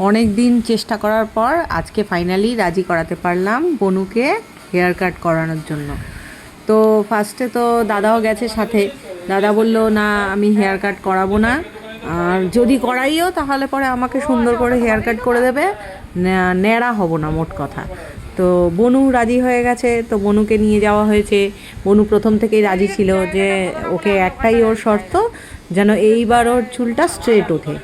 অনেক দিন চেষ্টা করার পর আজকে ফাইনালি রাজি করাতে পারলাম বনুকে হেয়ার কাট করানোর জন্য। তো ফার্স্টে তো দাদাও গেছে সাথে। দাদা বলল, না, আমি হেয়ার কাট করাবো না। আর যদি করাইও, তাহলে পরে আমাকে সুন্দর করে হেয়ার কাট করে দেবে। ন্যাড়া হব না, মোট কথা। তো বনু রাজি হয়ে গেছে তো বনুকে নিয়ে যাওয়া হয়েছে। বনু প্রথম থেকেই রাজি ছিল যে ওকে একটাই ওর শর্ত যেন এইবার ওর চুলটা স্ট্রেট ওঠে।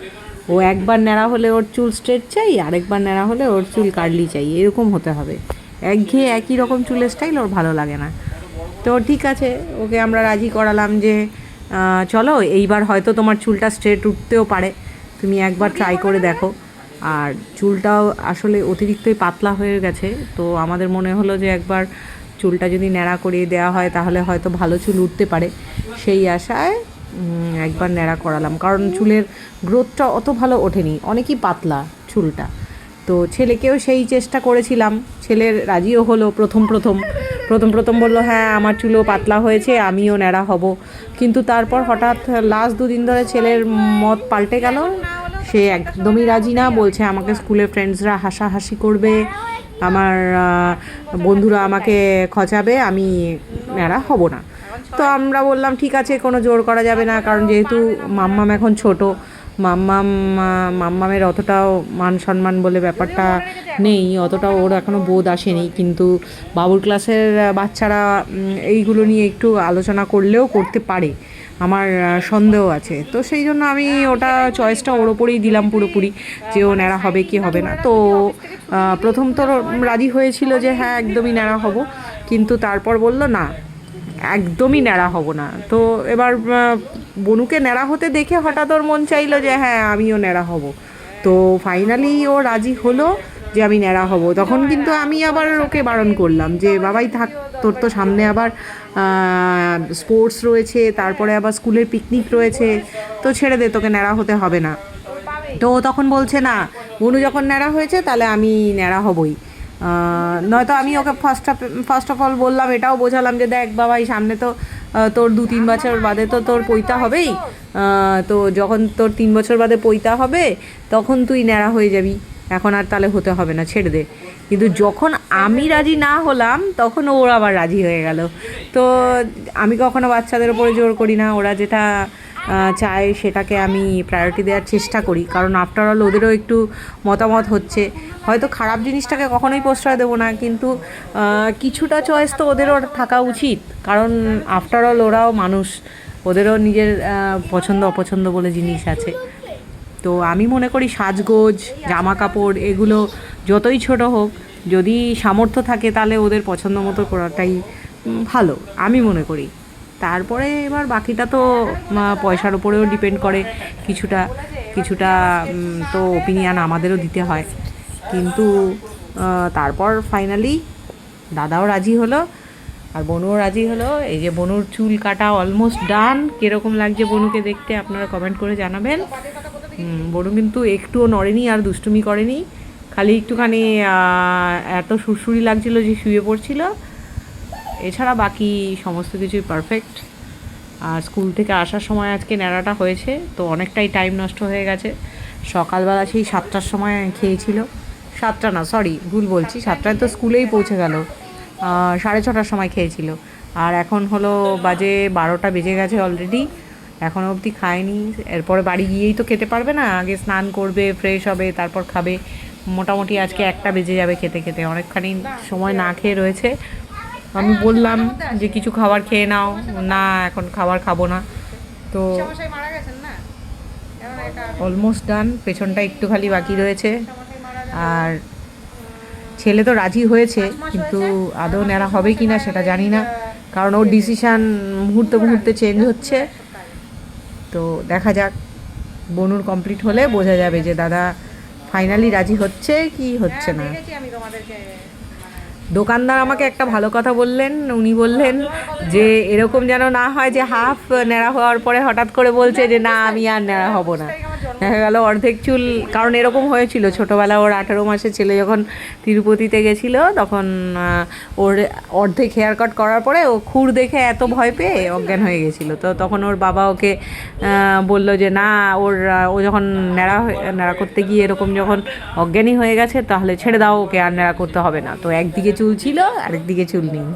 ও একবার ন্যাড়া হলে ওর চুল স্ট্রেট চাই আরেকবার ন্যাড়া হলে ওর চুল কার্লি চাই এরকম হতে হবে। একঘেয়ে একই রকম চুলের স্টাইল ওর ভালো লাগে না। তো ঠিক আছে ওকে আমরা রাজি করালাম যে চলো এইবার হয়তো তোমার চুলটা স্ট্রেট উঠতেও পারে। তুমি একবার ট্রাই করে দেখো। আর চুলটাও আসলে অতিরিক্তই পাতলা হয়ে গেছে, তো আমাদের মনে হলো যে একবার চুলটা যদি ন্যাড়া করিয়ে দেওয়া হয় তাহলে হয়তো ভালো চুল উঠতে পারে। সেই আশায় একবার ন্যাড়া করালাম। কারণ চুলের গ্রোথটা অত ভালো ওঠেনি, অনেকই পাতলা চুলটা। তো ছেলেকেও সেই চেষ্টা করেছিলাম, ছেলের রাজিও হলো প্রথম প্রথম। প্রথম প্রথম বলল হ্যাঁ আমার চুলও পাতলা হয়েছে, আমিও ন্যাড়া হব। কিন্তু তারপর হঠাৎ লাস্ট দুদিন ধরে ছেলের মত পাল্টে গেল সে একদমই রাজি না, বলছে আমাকে স্কুলের ফ্রেন্ডসরা হাসাহাসি করবে, আমার বন্ধুরা আমাকে খচাবে, আমি ন্যাড়া হব না। তো আমরা বললাম, ঠিক আছে, কোনো জোর করা যাবে না, কারণ যেহেতু মাম্মাম এখন ছোট, মাম্মাম মাম্মামের অতটাও মান সম্মান বলে ব্যাপারটা নেই, অতটাও ওর এখনও বোধ আসেনি, কিন্তু বাবুর ক্লাসের বাচ্চারা এইগুলো নিয়ে একটু আলোচনা করলেও করতে পারে। আমার সন্দেহ আছে। তো সেই জন্য আমি ওটা চয়েসটা ওর ওপরেই দিলাম পুরোপুরি, যে ও ন্যাড়া হবে কি হবে না। তো প্রথম তো রাজি হয়েছিল যে হ্যাঁ একদমই ন্যাড়া হব। কিন্তু তারপর বলল, না, একদমই ন্যাড়া হব না। তো এবার বনুকে ন্যাড়া হতে দেখে হঠাৎ ওর মন চাইলো যে হ্যাঁ আমিও ন্যাড়া হব। তো ফাইনালি ও রাজি হলো। যে আমি ন্যাড়া হব। তখন কিন্তু আমি আবার ওকে বারণ করলাম যে, বাবাই, থাক, তোর তো সামনে আবার স্পোর্টস রয়েছে, তারপরে আবার স্কুলের পিকনিক রয়েছে, তো ছেড়ে দে, তোকে ন্যাড়া হতে হবে না। তো তখন বলছে, না বনু যখন ন্যাড়া হয়েছে, তাহলে আমি ন্যাড়া হবই। নয়তো আমি ওকে first of first of all বললাম, এটাও বোঝালাম যে, দেখ বাবা এই সামনে তো তোর দু তিন বছর বাদে তো তোর পৈতা হবেই। তো যখন তোর তিন বছর বাদে পৈতা হবে, তখন তুই ন্যাড়া হয়ে যাবি। এখন আর তাহলে হতে হবে না, ছেড়ে দে। কিন্তু যখন আমি রাজি না হলাম, তখন ওর আবার রাজি হয়ে গেল। তো আমি কখনো বাচ্চাদের উপরে জোর করি না, ওরা যেটা চায় সেটাকে আমি প্রায়োরিটি দেওয়ার চেষ্টা করি। কারণ আফটার অল ওদেরও একটু মতামত হচ্ছে। হয়তো খারাপ জিনিসটাকে কখনোই প্রশ্রয় দেবো না, কিন্তু কিছুটা চয়েস তো ওদেরও থাকা উচিত। কারণ আফটার অল ওরাও মানুষ। ওদেরও নিজের পছন্দ অপছন্দ বলে জিনিস আছে। তো আমি মনে করি সাজগোজ, জামা কাপড়, এগুলো যতই ছোট হোক, যদি সামর্থ্য থাকে তাহলে ওদের পছন্দ মতো করাটাই ভালো, আমি মনে করি। তারপরে এবার বাকিটা তো পয়সার উপরেও ডিপেন্ড করে কিছুটা কিছুটা তো ওপিনিয়ন আমাদেরও দিতে হয়। কিন্তু তারপর ফাইনালি দাদাও রাজি হলো, আর বনুও রাজি হলো। এই যে বনুর চুল কাটা অলমোস্ট ডান কীরকম লাগছে বনুকে দেখতে আপনারা কমেন্ট করে জানাবেন। বনু কিন্তু একটুও নড়েনি আর দুষ্টুমি করেনি। খালি একটুখানি এত সুরসুরি লাগছিল যে শুয়ে পড়ছিল। এছাড়া বাকি সমস্ত কিছুই পারফেক্ট আর স্কুল থেকে আসার সময় আজকে ন্যাড়াটা হয়েছে, তো অনেকটাই টাইম নষ্ট হয়ে গেছে। সকালবেলা সেই সাতটার সময় খেয়েছিল। সাতটা না সরি ভুল বলছি, সাতটায় তো স্কুলেই পৌঁছে গেল। সাড়ে ছটার সময় খেয়েছিল। আর এখন হলো বাজে বারোটা বেজে গেছে অলরেডি এখনও অবধি খায়নি। এরপরে বাড়ি গিয়েই তো খেতে পারবে না। আগে স্নান করবে ফ্রেশ হবে তারপর খাবে। মোটামুটি আজকে একটা বেজে যাবে খেতে খেতে। অনেকখানি সময় না খেয়ে রয়েছে। আমি বললাম যে কিছু খাবার খেয়ে নাও। না এখন খাবার খাব না। তো অলমোস্ট ডান পেছনটা একটু খালি বাকি রয়েছে। আর ছেলে তো রাজি হয়েছে কিন্তু আদৌ নেড়া হবে কি না সেটা জানি না। কারণ ওর ডিসিশান মুহূর্তে মুহূর্তে চেঞ্জ হচ্ছে। তো দেখা যাক বনুর কমপ্লিট হলে বোঝা যাবে যে দাদা ফাইনালি রাজি হচ্ছে কি হচ্ছে না। দোকানদার আমাকে একটা ভালো কথা বললেন উনি বললেন যে এরকম যেন না হয় যে হাফ ন্যাড়া হওয়ার পরে হঠাৎ করে বলছে যে না আমি আর ন্যাড়া হব না। দেখা গেল অর্ধেক চুল, কারণ এরকম হয়েছিল ছোটোবেলা ওর আঠেরো মাসের ছেলে যখন তিরুপতিতে গেছিল, তখন ওর অর্ধেক হেয়ার কাট করার পরে ও খুর দেখে এত ভয় পেয়ে অজ্ঞান হয়ে গেছিল। তো তখন ওর বাবা ওকে বলল যে, না, ওর, ও যখন ন্যাড়া ন্যাড়া করতে গিয়ে এরকম যখন অজ্ঞানী হয়ে গেছে, তাহলে ছেড়ে দাও, ওকে আর ন্যাড়া করতে হবে না। তো একদিকে চুল ছিল, আরেকদিকে চুল নেই।